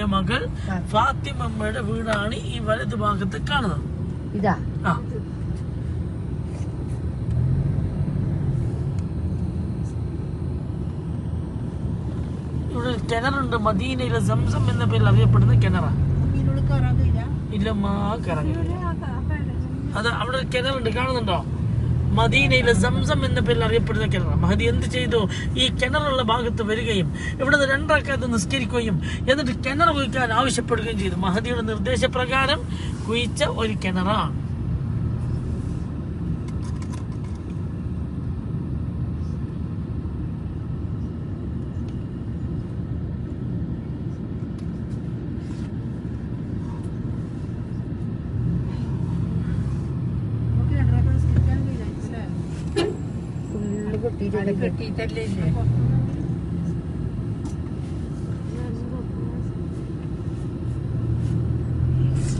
റസൂലിന്റെ മകൾ ഫാത്തിമമ്മയുടെ വീടാണ് ഈ വലതു ഭാഗത്ത് കാണുന്നത്. ഇതാ. ആ. ഇവിടെ കിണറുണ്ട് മദീനയിലെ സംസം എന്ന പേരിൽ അറിയപ്പെടുന്ന കിണറാ. ഇല്ല മാ കിറങ്ങി അത് അവിടെ കിണറുണ്ട് കാണുന്നുണ്ടോ? മദീനയിലെ സംസം എന്ന പേരിൽ അറിയപ്പെടുന്ന കിണർ മഹദി എന്ത് ചെയ്തു? ഈ കിണറുള്ള ഭാഗത്ത് വരികയും ഇവിടെ നിന്ന് രണ്ടാക്കാതെ നിസ്കരിക്കുകയും എന്നിട്ട് കിണർ കുഴിക്കാൻ ആവശ്യപ്പെടുകയും ചെയ്തു. മഹദിയുടെ നിർദ്ദേശപ്രകാരം കുഴിച്ച ഒരു കിണറാണ്. ਗੱਡੀ ਜਿਹੜੀ ਗੱਡੀ ਤੇ ਲੈ ਲੈ